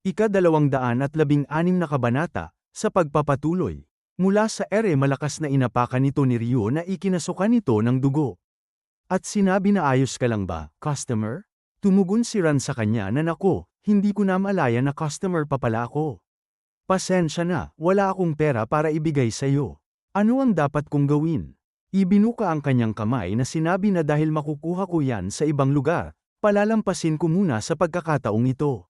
Ika-dalawang daan at labing anim na kabanata, sa pagpapatuloy. Mula sa ere malakas na inapakan nito ni Ryo na ikinasukan nito ng dugo. At sinabi na ayos ka lang ba, customer? Tumugon si Ran sa kanya na nako, hindi ko na malaya na customer pa pala ako. Pasensya na, wala akong pera para ibigay sa iyo. Ano ang dapat kong gawin? Ibinuka ang kanyang kamay na sinabi na dahil makukuha ko yan sa ibang lugar, palalampasin ko muna sa pagkakataong ito.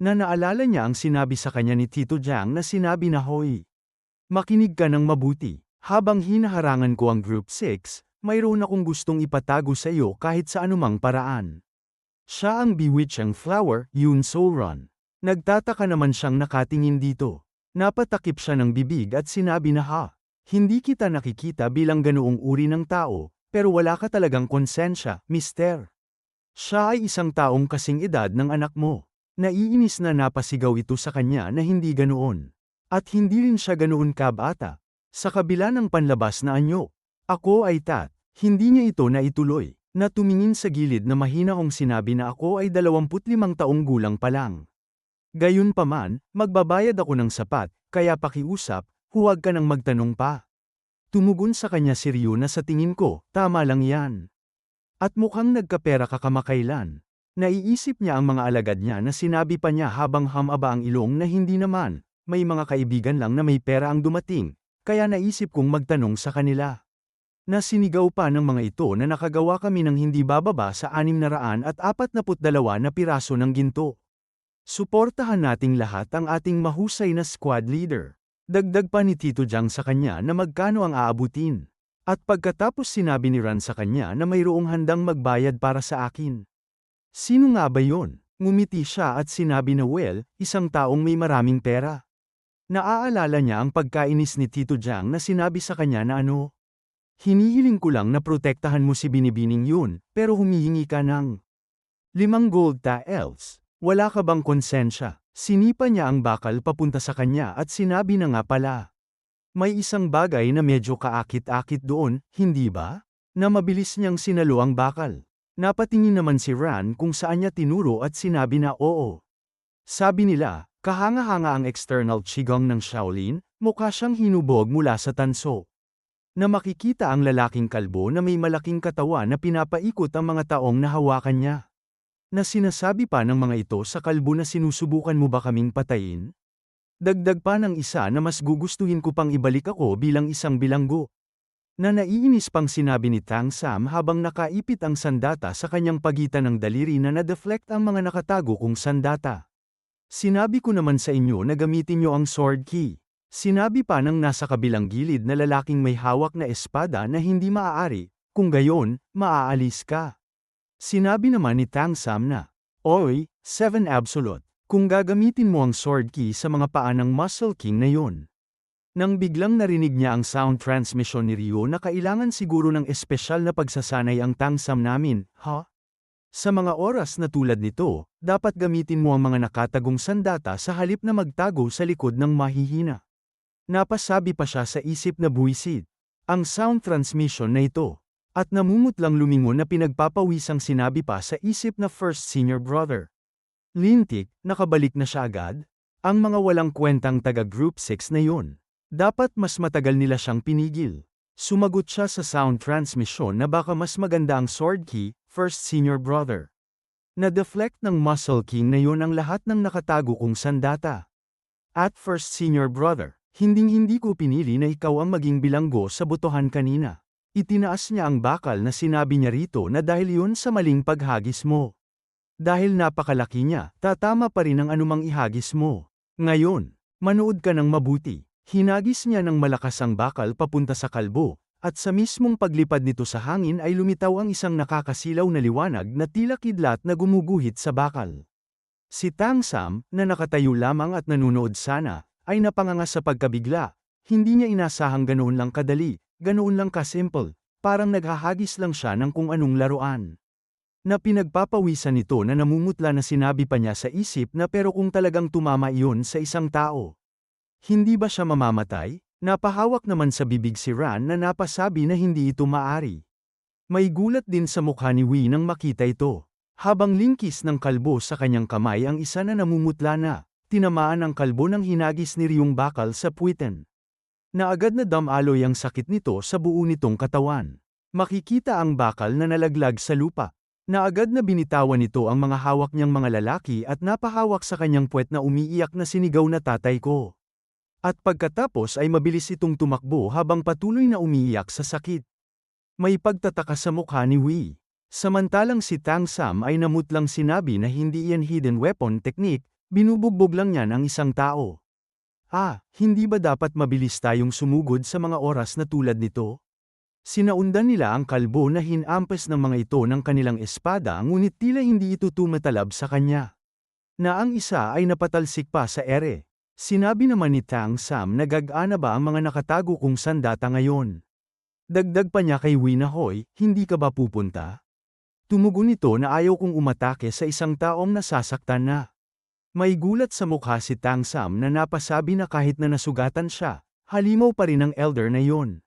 Na naalala niya ang sinabi sa kanya ni Tito Jiang na sinabi na hoy. Makinig ka ng mabuti. Habang hinaharangan ko ang Group 6, mayroon akong gustong ipatago sa iyo kahit sa anumang paraan. Siya ang bewitching flower, Yun Soulrun. Nagtataka naman siyang nakatingin dito. Napatakip siya ng bibig at sinabi na ha, hindi kita nakikita bilang ganoong uri ng tao, pero wala ka talagang konsensya, mister. Siya ay isang taong kasing edad ng anak mo. Naiinis na napasigaw ito sa kanya na hindi ganoon. At hindi rin siya ganoon kabata. Sa kabila ng panlabas na anyo. Ako ay tat. Hindi niya ito na ituloy. Na tumingin sa gilid na mahina kong sinabi na ako ay 25 taong gulang pa lang. Gayunpaman, magbabayad ako ng sapat, kaya pakiusap, huwag ka nang magtanong pa. Tumugon sa kanya si Ryu na sa tingin ko, tama lang yan. At mukhang nagkapera ka kamakailan. Naiisip niya ang mga alagad niya na sinabi pa niya habang hamaba ang ilong na hindi naman, may mga kaibigan lang na may pera ang dumating, kaya naisip kong magtanong sa kanila. Nasinigaw pa ng mga ito na nakagawa kami ng hindi bababa sa 642 na piraso ng ginto. Suportahan nating lahat ang ating mahusay na squad leader. Dagdag pa ni Tito Jiang sa kanya na magkano ang aabutin. At pagkatapos sinabi ni Ran sa kanya na mayroong handang magbayad para sa akin. Sino nga ba yon? Ngumiti siya at sinabi na well, isang taong may maraming pera. Naaalala niya ang pagkainis ni Tito Jiang na sinabi sa kanya na ano? Hinihiling ko lang na protektahan mo si Binibining yun, pero humihingi ka ng limang gold taels. Wala ka bang konsensya? Sinipa niya ang bakal papunta sa kanya at sinabi na nga pala. May isang bagay na medyo kaakit-akit doon, hindi ba? Na mabilis niyang sinalo ang bakal. Napatingin naman si Ran kung saan niya tinuro at sinabi na oo. Sabi nila, kahanga-hanga ang external qigong ng Shaolin, mukha siyang hinubog mula sa tanso. Na makikita ang lalaking kalbo na may malaking katawan na pinapaikot ang mga taong nahawakan niya. Na sinasabi pa ng mga ito sa kalbo na sinusubukan mo ba kaming patayin? Dagdag pa ng isa na mas gugustuhin ko pang ibalik ako bilang isang bilanggo na naiinis pang sinabi ni Tang Sam habang nakaipit ang sandata sa kanyang pagitan ng daliri na na-deflect ang mga nakatago kong sandata. Sinabi ko naman sa inyo na gamitin nyo ang sword key. Sinabi pa ng nasa kabilang gilid na lalaking may hawak na espada na hindi maaari, kung gayon, maaalis ka. Sinabi naman ni Tang Sam na, Oy, 7 Absolute, kung gagamitin mo ang sword key sa mga paa ng Muscle King na yon, nang biglang narinig niya ang sound transmission ni Rio na kailangan siguro ng espesyal na pagsasanay ang tangsam namin, ha? Huh? Sa mga oras na tulad nito, dapat gamitin mo ang mga nakatagong sandata sa halip na magtago sa likod ng mahihina. Napasabi pa siya sa isip na buwisid. Ang sound transmission na ito. At namumutlang lumingon na pinagpapawisang sinabi pa sa isip na first senior brother. Lintik, nakabalik na siya agad? Ang mga walang kwentang taga Group 6 na yun. Dapat mas matagal nila siyang pinigil. Sumagot siya sa sound transmission na baka mas maganda ang sword key, first senior brother. Na-deflect ng muscle king na yon ang lahat ng nakatago kong sandata. At first senior brother, hinding-hindi ko pinili na ikaw ang maging bilanggo sa botohan kanina. Itinaas niya ang bakal na sinabi niya rito na dahil yun sa maling paghagis mo. Dahil napakalaki niya, tatama pa rin ang anumang ihagis mo. Ngayon, manood ka ng mabuti. Hinagis niya ng malakas ang bakal papunta sa kalbo, at sa mismong paglipad nito sa hangin ay lumitaw ang isang nakakasilaw na liwanag na tila kidlat na gumuguhit sa bakal. Si Tang Sam, na nakatayo lamang at nanunood sana, ay napanganga sa pagkabigla. Hindi niya inasahang ganoon lang kadali, ganoon lang kasimple, parang naghahagis lang siya ng kung anong laruan. Na pinagpapawisan nito na namumutla na sinabi pa niya sa isip na pero kung talagang tumama iyon sa isang tao, hindi ba siya mamamatay? Napahawak naman sa bibig si Ran na napasabi na hindi ito maari. May gulat din sa mukha ni Wee nang makita ito. Habang lingkis ng kalbo sa kanyang kamay ang isa na namumutla na, tinamaan ang kalbo ng hinagis ni Ryung bakal sa puwiten. Na agad na damaloy ang sakit nito sa buo nitong katawan. Makikita ang bakal na nalaglag sa lupa. Na agad na binitawan nito ang mga hawak niyang mga lalaki at napahawak sa kanyang puwet na umiiyak na sinigaw na tatay ko. At pagkatapos ay mabilis itong tumakbo habang patuloy na umiiyak sa sakit. May pagtataka sa mukha ni Wei. Samantalang si Tang Sam ay namutlang sinabi na hindi iyan hidden weapon technique, binubugbog lang niyan ang isang tao. Ah, hindi ba dapat mabilis tayong sumugod sa mga oras na tulad nito? Sinaundan nila ang kalbo na hinampas ng mga ito ng kanilang espada ngunit tila hindi ito tumatalab sa kanya. Na ang isa ay napatalsik pa sa ere. Sinabi naman ni Tang Sam na gag-ana ba ang mga nakatago kung sandata ngayon. Dagdag pa niya kay Wina Hoy, hindi ka ba pupunta? Tumugon nito na ayaw kong umatake sa isang taong nasasaktan na. May gulat sa mukha si Tang Sam na napasabi na kahit na nasugatan siya, halimaw pa rin ang elder na yon.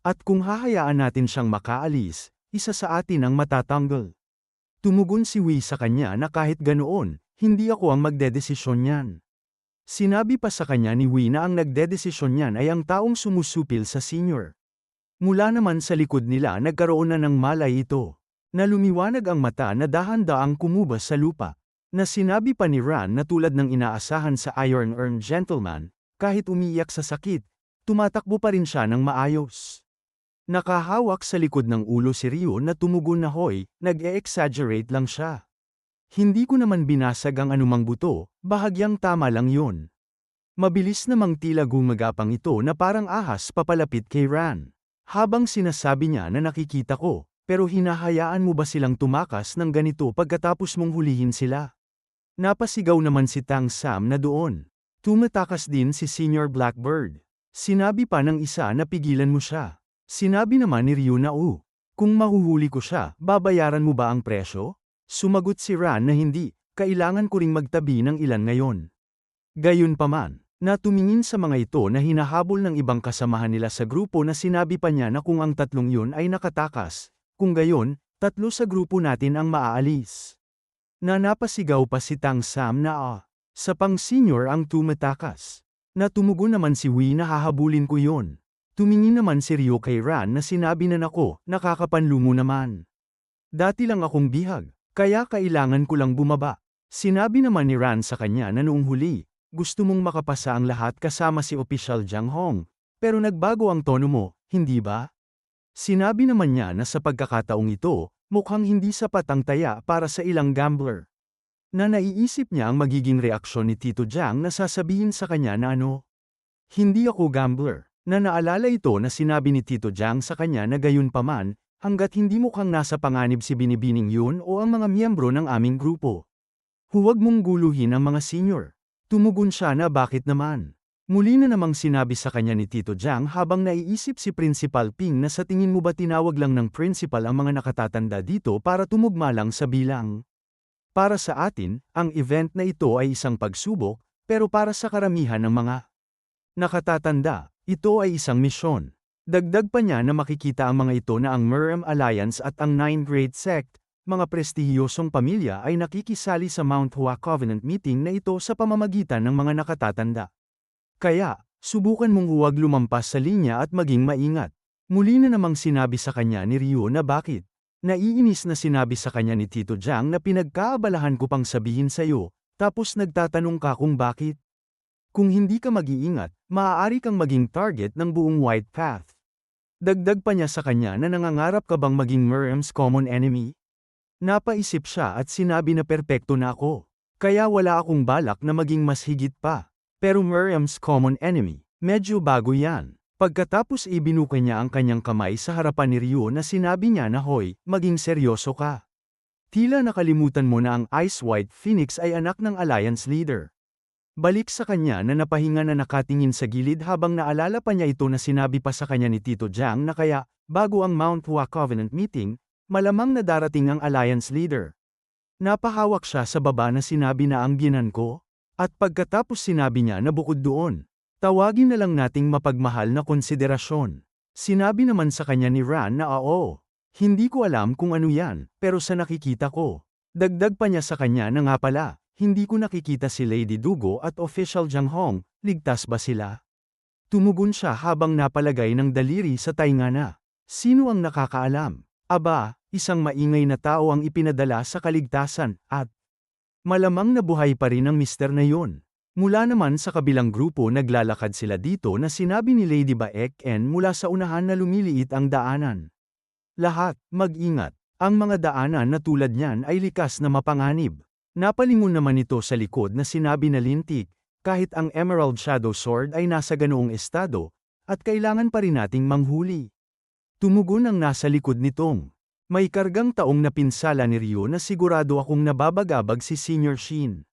At kung hahayaan natin siyang makaalis, isa sa atin ang matatanggal. Tumugon si Wei sa kanya na kahit ganoon, hindi ako ang magdedesisyon niyan. Sinabi pa sa kanya ni Wei na ang nagdedesisyon niyan ay ang taong sumusupil sa senior. Mula naman sa likod nila nagkaroon na ng malay ito. Na lumiwanag ang mata na dahan-daang kumubas sa lupa. Na sinabi pa ni Ran na tulad ng inaasahan sa Iron Earn Gentleman, kahit umiiyak sa sakit, tumatakbo pa rin siya ng maayos. Nakahawak sa likod ng ulo si Ryo na tumugon na hoy, nag-e-exaggerate lang siya. Hindi ko naman binasag ang anumang buto, bahagyang tama lang yon. Mabilis namang tila gumagapang ito na parang ahas papalapit kay Ran. Habang sinasabi niya na nakikita ko, pero hinahayaan mo ba silang tumakas ng ganito pagkatapos mong hulihin sila? Napasigaw naman si Tang Sam na doon. Tumatakas din si Senior Blackbird. Sinabi pa ng isa na pigilan mo siya. Sinabi naman ni Ryu na u. Kung mahuhuli ko siya, babayaran mo ba ang presyo? Sumagot si Ran na hindi, kailangan ko ring magtabi ng ilan ngayon. Gayunpaman, na tumingin sa mga ito na hinahabol ng ibang kasamahan nila sa grupo na sinabi pa niya na kung ang tatlong yun ay nakatakas, kung gayon, tatlo sa grupo natin ang maaalis. Na napasigaw pa si Tang Sam na ah, sa pang-senior ang tumatakas. Na naman si Wee na hahabulin ko yon. Tumingin naman si Ryo kay Ran na sinabi na nako, nakakapanlumo naman. Dati lang akong bihag, kaya kailangan ko lang bumaba. Sinabi naman ni Ran sa kanya na noong huli, gusto mong makapasa ang lahat kasama si Official Jiang Hong, pero nagbago ang tono mo, hindi ba? Sinabi naman niya na sa pagkakataong ito, mukhang hindi sapat ang taya para sa ilang gambler. Na naiisip niya ang magiging reaksyon ni Tito Jiang na sasabihin sa kanya na ano? Hindi ako gambler. Na naalala ito na sinabi ni Tito Jiang sa kanya na gayon paman, hanggat hindi mukhang nasa panganib si Binibining yun o ang mga miyembro ng aming grupo. Huwag mong guluhin ang mga senior. Tumugon siya na bakit naman. Muli na namang sinabi sa kanya ni Tito Jiang habang naiisip si Principal Ping na sa tingin mo ba tinawag lang ng principal ang mga nakatatanda dito para tumugma lang sa bilang. Para sa atin, ang event na ito ay isang pagsubok, pero para sa karamihan ng mga nakatatanda, ito ay isang misyon. Dagdag pa niya na makikita ang mga ito na ang Murem Alliance at ang Nine Great Sect, mga prestihiyosong pamilya ay nakikisali sa Mount Hua Covenant meeting na ito sa pamamagitan ng mga nakatatanda. Kaya, subukan mong huwag lumampas sa linya at maging maingat. Muli na namang sinabi sa kanya ni Ryo na bakit. Naiinis na sinabi sa kanya ni Tito Jiang na pinagkaabalahan ko pang sabihin sa'yo, tapos nagtatanong ka kung bakit. Kung hindi ka mag-iingat, maaari kang maging target ng buong White Path. Dagdag pa niya sa kanya na nangangarap ka bang maging Miriam's common enemy? Napaisip siya at sinabi na perpekto na ako. Kaya wala akong balak na maging mas higit pa. Pero Miriam's common enemy, medyo bago yan. Pagkatapos ibinuka niya ang kanyang kamay sa harapan ni Ryo na sinabi niya na hoy, maging seryoso ka. Tila nakalimutan mo na ang Ice White Phoenix ay anak ng Alliance leader. Balik sa kanya na napahinga na nakatingin sa gilid habang naalala pa niya ito na sinabi pa sa kanya ni Tito Jiang na kaya, bago ang Mount Hua Covenant meeting, malamang na darating ang Alliance leader. Napahawak siya sa baba na sinabi na ang ginan ko, at pagkatapos sinabi niya na bukod doon, tawagin na lang nating mapagmahal na konsiderasyon. Sinabi naman sa kanya ni Ran na oo, hindi ko alam kung ano yan, pero sa nakikita ko. Dagdag pa niya sa kanya na nga pala, hindi ko nakikita si Lady Dugo at Official Jiang Hong, ligtas ba sila? Tumugon siya habang napalagay ng daliri sa tainga na. Sino ang nakakaalam? Aba, isang maingay na tao ang ipinadala sa kaligtasan, at malamang na buhay pa rin ang mister na yon. Mula naman sa kabilang grupo naglalakad sila dito na sinabi ni Lady Baek N mula sa unahan na lumiliit ang daanan. Lahat, mag-ingat. Ang mga daanan na tulad niyan ay likas na mapanganib. Napalingon naman ito sa likod na sinabi na lintik, kahit ang Emerald Shadow Sword ay nasa ganoong estado, at kailangan pa rin nating manghuli. Tumugon ang nasa likod nitong. May kargang taong napinsala ni Ryo na sigurado akong nababagabag si Senior Shin.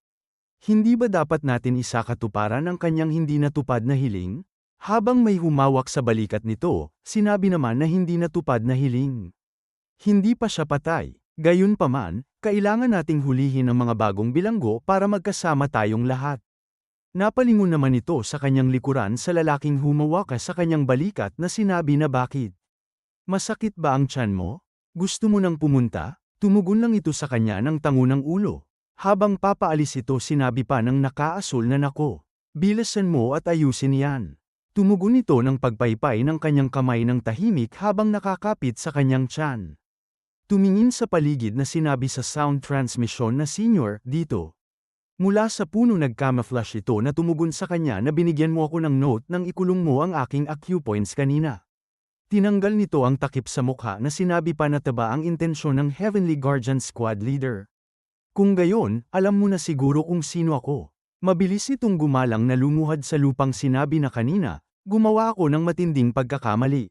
Hindi ba dapat natin isakatuparan ang kanyang hindi natupad na hiling? Habang may humawak sa balikat nito, sinabi naman na hindi natupad na hiling. Hindi pa siya patay. Gayunpaman, kailangan nating hulihin ang mga bagong bilanggo para magkasama tayong lahat. Napalingon naman ito sa kanyang likuran sa lalaking humawak sa kanyang balikat na sinabi na bakit. Masakit ba ang tiyan mo? Gusto mo nang pumunta? Tumugon lang ito sa kanya ng tango ng ulo. Habang papaalis ito sinabi pa ng nakaasul na nako. Bilasan mo at ayusin yan. Tumugon ito ng pagpaypay ng kanyang kamay ng tahimik habang nakakapit sa kanyang tiyan. Tumingin sa paligid na sinabi sa sound transmission na senior, dito. Mula sa puno nagcamouflage ito na tumugon sa kanya na binigyan mo ako ng note nang ikulong mo ang aking acupoints kanina. Tinanggal nito ang takip sa mukha na sinabi pa na taba ang intensyon ng Heavenly Guardian Squad Leader. Kung gayon, alam mo na siguro kung sino ako. Mabilis itong gumalang na lumuhad sa lupang sinabi na kanina, gumawa ako ng matinding pagkakamali.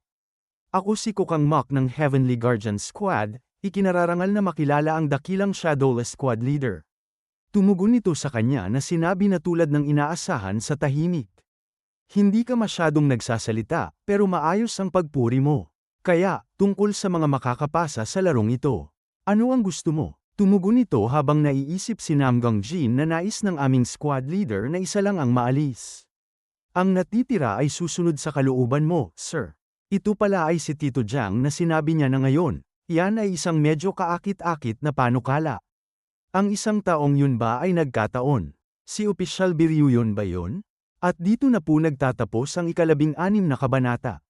Ako si Kokang Mock ng Heavenly Guardian Squad, Ikinararangal na makilala ang dakilang Shadowless Squad Leader. Tumugon ito sa kanya na sinabi na tulad ng inaasahan sa tahimik. Hindi ka masyadong nagsasalita, pero maayos ang pagpuri mo. Kaya, tungkol sa mga makakapasa sa larong ito. Ano ang gusto mo? Tumugon ito habang naiisip si Namgang Jin na nais ng aming squad leader na isa lang ang maalis. Ang natitira ay susunod sa kalooban mo, sir. Ito pala ay si Tito Jiang na sinabi niya na ngayon, yan ay isang medyo kaakit-akit na panukala. Ang isang taong yun ba ay nagkataon? Si Opisyal Biryu yun ba yun? At dito na po nagtatapos ang ikalabing anim na kabanata.